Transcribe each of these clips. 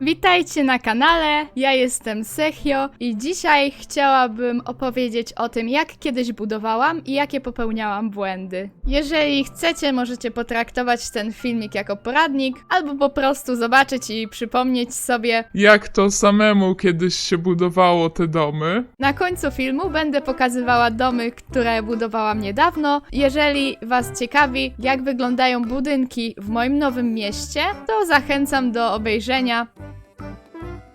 Witajcie na kanale, ja jestem Sechio i dzisiaj chciałabym opowiedzieć o tym, jak kiedyś budowałam i jakie popełniałam błędy. Jeżeli chcecie, możecie potraktować ten filmik jako poradnik, albo po prostu zobaczyć i przypomnieć sobie. Jak to samemu kiedyś się budowało te domy? Na końcu filmu będę pokazywała domy, które budowałam niedawno. Jeżeli Was ciekawi, jak wyglądają budynki w moim nowym mieście, to zachęcam do obejrzenia.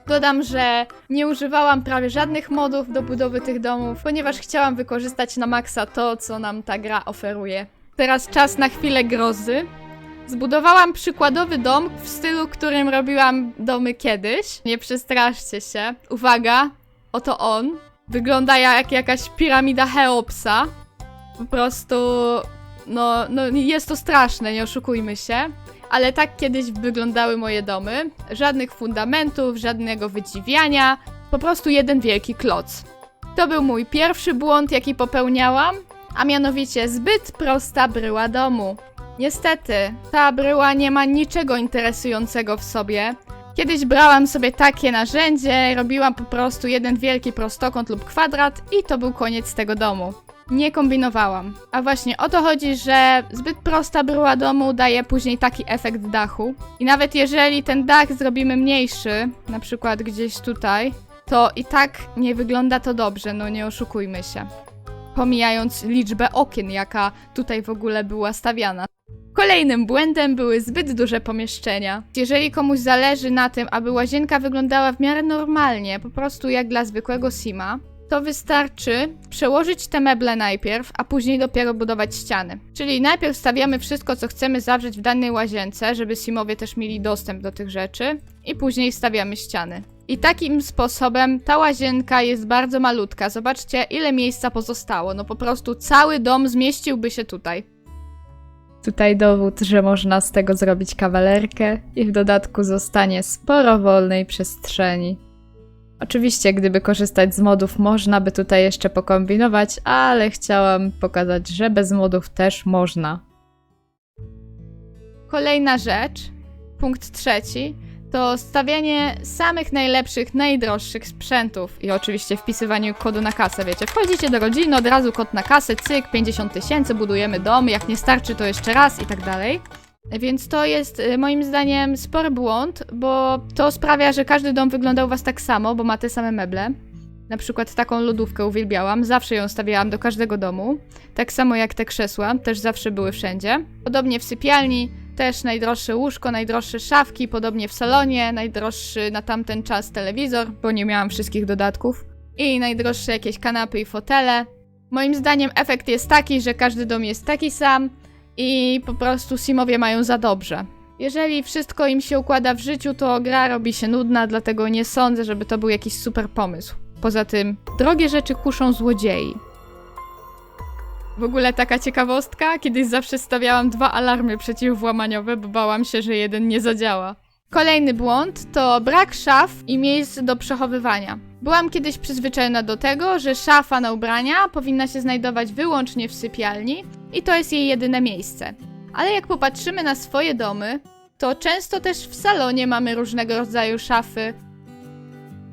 Dodam, że nie używałam prawie żadnych modów do budowy tych domów, ponieważ chciałam wykorzystać na maksa to, co nam ta gra oferuje. Teraz czas na chwilę grozy. Zbudowałam przykładowy dom w stylu, którym robiłam domy kiedyś. Nie przestraszcie się. Uwaga, oto on. Wygląda jak jakaś piramida Cheopsa. Po prostu, no, no jest to straszne, nie oszukujmy się. Ale tak kiedyś wyglądały moje domy. Żadnych fundamentów, żadnego wydziwiania. Po prostu jeden wielki kloc. To był mój pierwszy błąd, jaki popełniałam, a mianowicie zbyt prosta bryła domu. Niestety, ta bryła nie ma niczego interesującego w sobie. Kiedyś brałam sobie takie narzędzie, robiłam po prostu jeden wielki prostokąt lub kwadrat i to był koniec tego domu. Nie kombinowałam. A właśnie o to chodzi, że zbyt prosta bryła domu daje później taki efekt dachu. I nawet jeżeli ten dach zrobimy mniejszy, na przykład gdzieś tutaj, to i tak nie wygląda to dobrze, no nie oszukujmy się. Pomijając liczbę okien, jaka tutaj w ogóle była stawiana. Kolejnym błędem były zbyt duże pomieszczenia. Jeżeli komuś zależy na tym, aby łazienka wyglądała w miarę normalnie, po prostu jak dla zwykłego sima, to wystarczy przełożyć te meble najpierw, a później dopiero budować ściany. Czyli najpierw stawiamy wszystko, co chcemy zawrzeć w danej łazience, żeby simowie też mieli dostęp do tych rzeczy, i później stawiamy ściany. I takim sposobem ta łazienka jest bardzo malutka. Zobaczcie, ile miejsca pozostało. No po prostu cały dom zmieściłby się tutaj. Tutaj dowód, że można z tego zrobić kawalerkę i w dodatku zostanie sporo wolnej przestrzeni. Oczywiście, gdyby korzystać z modów, można by tutaj jeszcze pokombinować, ale chciałam pokazać, że bez modów też można. Kolejna rzecz, punkt trzeci, to stawianie samych najlepszych, najdroższych sprzętów i oczywiście wpisywanie kodu na kasę, wiecie, wchodzicie do rodziny, od razu kod na kasę, cyk, 50 tysięcy, budujemy dom, jak nie starczy to jeszcze raz i tak dalej. Więc to jest y, moim zdaniem spory błąd, bo to sprawia, że każdy dom wygląda u was tak samo, bo ma te same meble. Na przykład taką lodówkę uwielbiałam, zawsze ją stawiałam do każdego domu. Tak samo jak te krzesła, też zawsze były wszędzie. Podobnie w sypialni, też najdroższe łóżko, najdroższe szafki, podobnie w salonie, najdroższy na tamten czas telewizor, bo nie miałam wszystkich dodatków. I najdroższe jakieś kanapy i fotele. Moim zdaniem efekt jest taki, że każdy dom jest taki sam i po prostu simowie mają za dobrze. Jeżeli wszystko im się układa w życiu, to gra robi się nudna, dlatego nie sądzę, żeby to był jakiś super pomysł. Poza tym, drogie rzeczy kuszą złodziei. W ogóle taka ciekawostka, kiedyś zawsze stawiałam dwa alarmy przeciwwłamaniowe, bo bałam się, że jeden nie zadziała. Kolejny błąd to brak szaf i miejsc do przechowywania. Byłam kiedyś przyzwyczajona do tego, że szafa na ubrania powinna się znajdować wyłącznie w sypialni i to jest jej jedyne miejsce. Ale jak popatrzymy na swoje domy, to często też w salonie mamy różnego rodzaju szafy,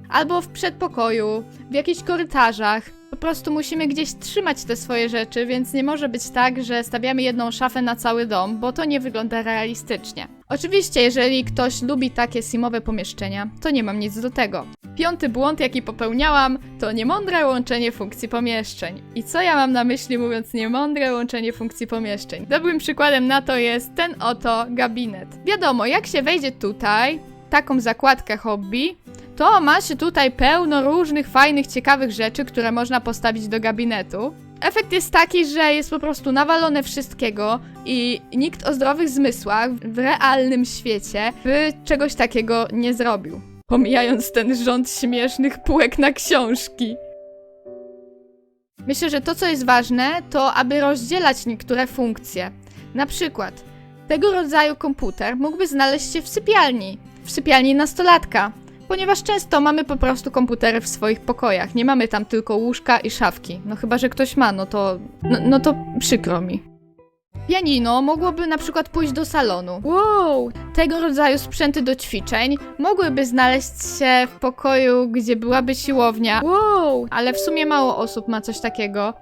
albo w przedpokoju, w jakichś korytarzach. Po prostu musimy gdzieś trzymać te swoje rzeczy, więc nie może być tak, że stawiamy jedną szafę na cały dom, bo to nie wygląda realistycznie. Oczywiście, jeżeli ktoś lubi takie simowe pomieszczenia, to nie mam nic do tego. Piąty błąd, jaki popełniałam, to niemądre łączenie funkcji pomieszczeń. I co ja mam na myśli mówiąc niemądre łączenie funkcji pomieszczeń? Dobrym przykładem na to jest ten oto gabinet. Wiadomo, jak się wejdzie tutaj, taką zakładkę hobby, to ma się tutaj pełno różnych fajnych, ciekawych rzeczy, które można postawić do gabinetu. Efekt jest taki, że jest po prostu nawalone wszystkiego i nikt o zdrowych zmysłach w realnym świecie by czegoś takiego nie zrobił. Pomijając ten rząd śmiesznych półek na książki. Myślę, że to, co jest ważne, to aby rozdzielać niektóre funkcje. Na przykład, tego rodzaju komputer mógłby znaleźć się w sypialni, w sypialni nastolatka, ponieważ często mamy po prostu komputery w swoich pokojach. Nie mamy tam tylko łóżka i szafki. No chyba, że ktoś ma, no to. No, no to przykro mi. Pianino mogłoby na przykład pójść do salonu. Wow! Tego rodzaju sprzęty do ćwiczeń mogłyby znaleźć się w pokoju, gdzie byłaby siłownia. Wow! Ale w sumie mało osób ma coś takiego.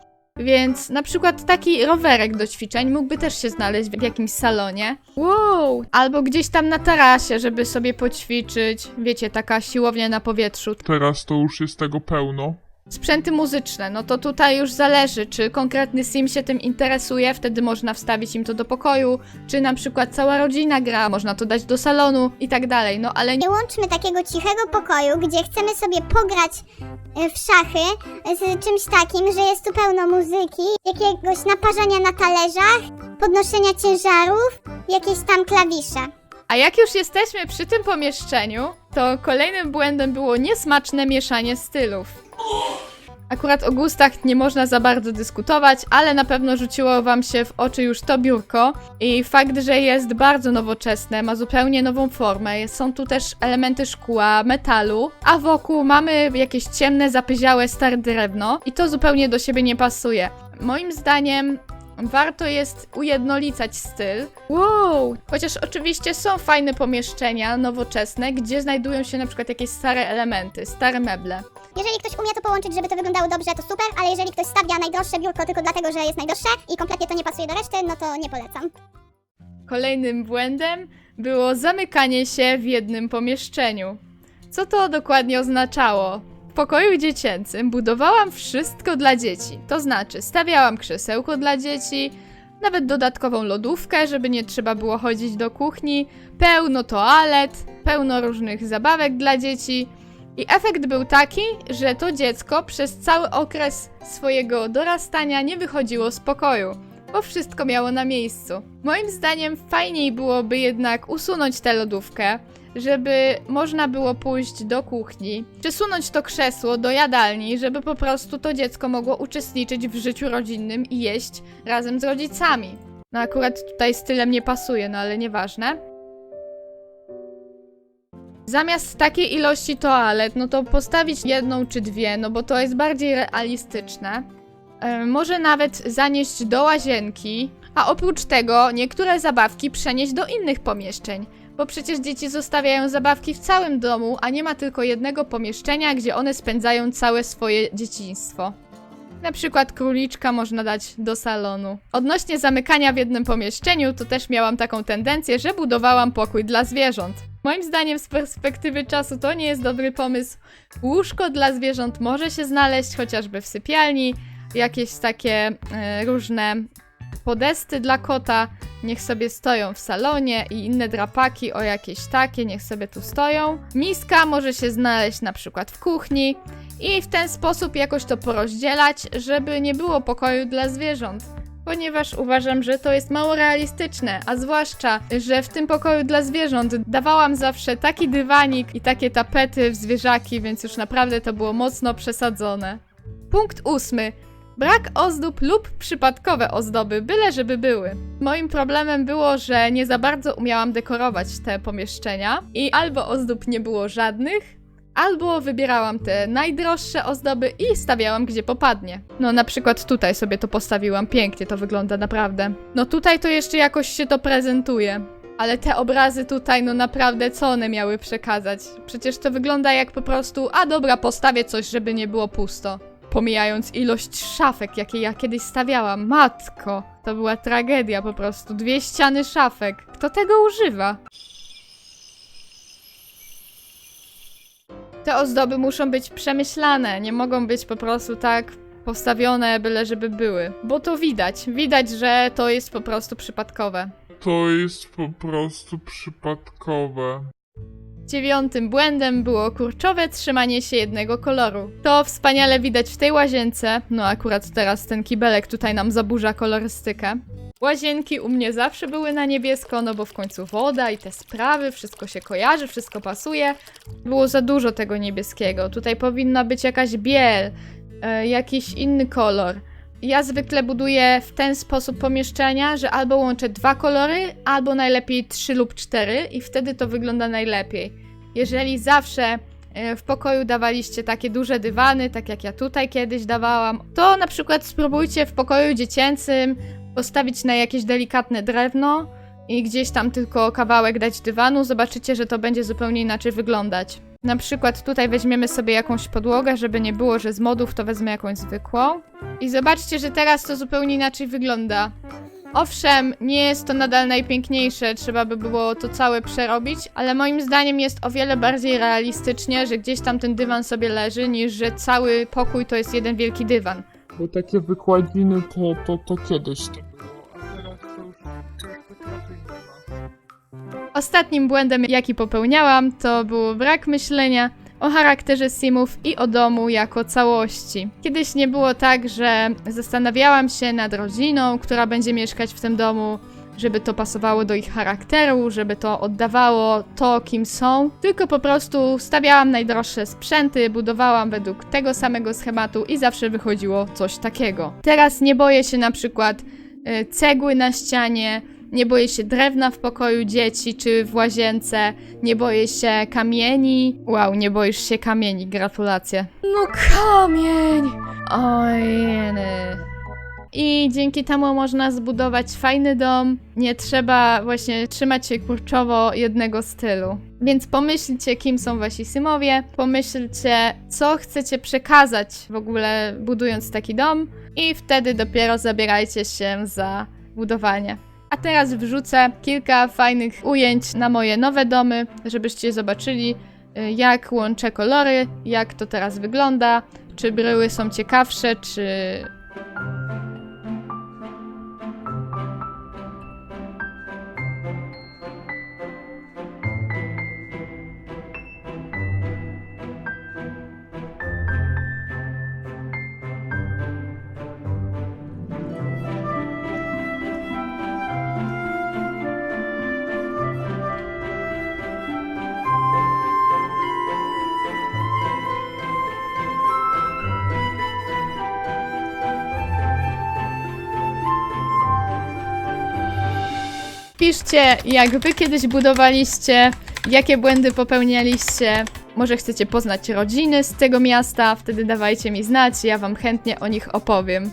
Więc na przykład taki rowerek do ćwiczeń mógłby też się znaleźć w jakimś salonie. Wow! Albo gdzieś tam na tarasie, żeby sobie poćwiczyć. Wiecie, taka siłownia na powietrzu. Teraz to już jest tego pełno. Sprzęty muzyczne, no to tutaj już zależy, czy konkretny sim się tym interesuje, wtedy można wstawić im to do pokoju, czy na przykład cała rodzina gra, można to dać do salonu i tak dalej, no ale nie... Nie łączmy takiego cichego pokoju, gdzie chcemy sobie pograć e, w szachy z czymś takim, że jest tu pełno muzyki, jakiegoś naparzania na talerzach, podnoszenia ciężarów, jakieś tam klawisze. A jak już jesteśmy przy tym pomieszczeniu, to kolejnym błędem było niesmaczne mieszanie stylów. Akurat o gustach nie można za bardzo dyskutować, ale na pewno rzuciło wam się w oczy już to biurko i fakt, że jest bardzo nowoczesne, ma zupełnie nową formę, są tu też elementy szkła, metalu, a wokół mamy jakieś ciemne, zapyziałe, stare drewno i to zupełnie do siebie nie pasuje. Moim zdaniem warto jest ujednolicać styl. Wow! Chociaż oczywiście są fajne pomieszczenia nowoczesne, gdzie znajdują się na przykład jakieś stare elementy, stare meble. Jeżeli ktoś umie to połączyć, żeby to wyglądało dobrze, to super, ale jeżeli ktoś stawia najdroższe biurko tylko dlatego, że jest najdroższe i kompletnie to nie pasuje do reszty, no to nie polecam. Kolejnym błędem było zamykanie się w jednym pomieszczeniu. Co to dokładnie oznaczało? Pokoju dziecięcym budowałam wszystko dla dzieci. To znaczy, stawiałam krzesełko dla dzieci, nawet dodatkową lodówkę, żeby nie trzeba było chodzić do kuchni, pełno toalet, pełno różnych zabawek dla dzieci. I efekt był taki, że to dziecko przez cały okres swojego dorastania nie wychodziło z pokoju bo wszystko miało na miejscu. Moim zdaniem fajniej byłoby jednak usunąć tę lodówkę, żeby można było pójść do kuchni, przesunąć to krzesło do jadalni, żeby po prostu to dziecko mogło uczestniczyć w życiu rodzinnym i jeść razem z rodzicami. No akurat tutaj stylem nie pasuje, no ale nieważne. Zamiast takiej ilości toalet, no to postawić jedną czy dwie, no bo to jest bardziej realistyczne. E, może nawet zanieść do łazienki, a oprócz tego niektóre zabawki przenieść do innych pomieszczeń, bo przecież dzieci zostawiają zabawki w całym domu, a nie ma tylko jednego pomieszczenia, gdzie one spędzają całe swoje dzieciństwo. Na przykład króliczka można dać do salonu. Odnośnie zamykania w jednym pomieszczeniu, to też miałam taką tendencję, że budowałam pokój dla zwierząt. Moim zdaniem z perspektywy czasu to nie jest dobry pomysł. Łóżko dla zwierząt może się znaleźć chociażby w sypialni, jakieś takie e, różne podesty dla kota, niech sobie stoją w salonie i inne drapaki o jakieś takie, niech sobie tu stoją. Miska może się znaleźć na przykład w kuchni i w ten sposób jakoś to porozdzielać, żeby nie było pokoju dla zwierząt. Ponieważ uważam, że to jest mało realistyczne, a zwłaszcza, że w tym pokoju dla zwierząt dawałam zawsze taki dywanik i takie tapety w zwierzaki, więc już naprawdę to było mocno przesadzone. Punkt ósmy. Brak ozdób lub przypadkowe ozdoby, byle żeby były. Moim problemem było, że nie za bardzo umiałam dekorować te pomieszczenia i albo ozdób nie było żadnych, albo wybierałam te najdroższe ozdoby i stawiałam gdzie popadnie. No na przykład tutaj sobie to postawiłam, pięknie to wygląda naprawdę. No tutaj to jeszcze jakoś się to prezentuje. Ale te obrazy tutaj, no naprawdę, co one miały przekazać? Przecież to wygląda jak po prostu, a dobra, postawię coś, żeby nie było pusto pomijając ilość szafek, jakie ja kiedyś stawiałam. Matko, to była tragedia po prostu. Dwie ściany szafek. Kto tego używa? Te ozdoby muszą być przemyślane, nie mogą być po prostu tak postawione, byle żeby były. Bo to widać, widać, że to jest po prostu przypadkowe. To jest po prostu przypadkowe. Dziewiątym błędem było kurczowe trzymanie się jednego koloru. To wspaniale widać w tej łazience, no akurat teraz ten kibelek tutaj nam zaburza kolorystykę. Łazienki u mnie zawsze były na niebiesko, no bo w końcu woda i te sprawy, wszystko się kojarzy, wszystko pasuje. Było za dużo tego niebieskiego. Tutaj powinna być jakaś biel, e, jakiś inny kolor. Ja zwykle buduję w ten sposób pomieszczenia, że albo łączę dwa kolory, albo najlepiej trzy lub cztery i wtedy to wygląda najlepiej. Jeżeli zawsze e, w pokoju dawaliście takie duże dywany, tak jak ja tutaj kiedyś dawałam, to na przykład spróbujcie w pokoju dziecięcym postawić na jakieś delikatne drewno i gdzieś tam tylko kawałek dać dywanu, zobaczycie, że to będzie zupełnie inaczej wyglądać. Na przykład tutaj weźmiemy sobie jakąś podłogę, żeby nie było, że z modów to wezmę jakąś zwykłą. I zobaczcie, że teraz to zupełnie inaczej wygląda. Owszem, nie jest to nadal najpiękniejsze, trzeba by było to całe przerobić, ale moim zdaniem jest o wiele bardziej realistycznie, że gdzieś tam ten dywan sobie leży, niż że cały pokój to jest jeden wielki dywan. Bo takie wykładziny to, to, to kiedyś Ostatnim błędem, jaki popełniałam, to był brak myślenia o charakterze simów i o domu jako całości. Kiedyś nie było tak, że zastanawiałam się nad rodziną, która będzie mieszkać w tym domu, żeby to pasowało do ich charakteru, żeby to oddawało to, kim są, tylko po prostu stawiałam najdroższe sprzęty, budowałam według tego samego schematu i zawsze wychodziło coś takiego. Teraz nie boję się na przykład y, cegły na ścianie, nie boję się drewna w pokoju dzieci czy w łazience. Nie boję się kamieni. Wow, nie boisz się kamieni, gratulacje. No kamień! Ojeny. I dzięki temu można zbudować fajny dom. Nie trzeba właśnie trzymać się kurczowo jednego stylu. Więc pomyślcie, kim są wasi symowie, pomyślcie, co chcecie przekazać w ogóle budując taki dom i wtedy dopiero zabierajcie się za budowanie. A teraz wrzucę kilka fajnych ujęć na moje nowe domy, żebyście zobaczyli, y, jak łączę kolory, jak to teraz wygląda, czy bryły są ciekawsze, czy. Piszcie, jak wy kiedyś budowaliście, jakie błędy popełnialiście. Może chcecie poznać rodziny z tego miasta, wtedy dawajcie mi znać, ja wam chętnie o nich opowiem.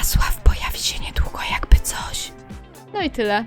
A Sław pojawi się niedługo, jakby coś. No i tyle.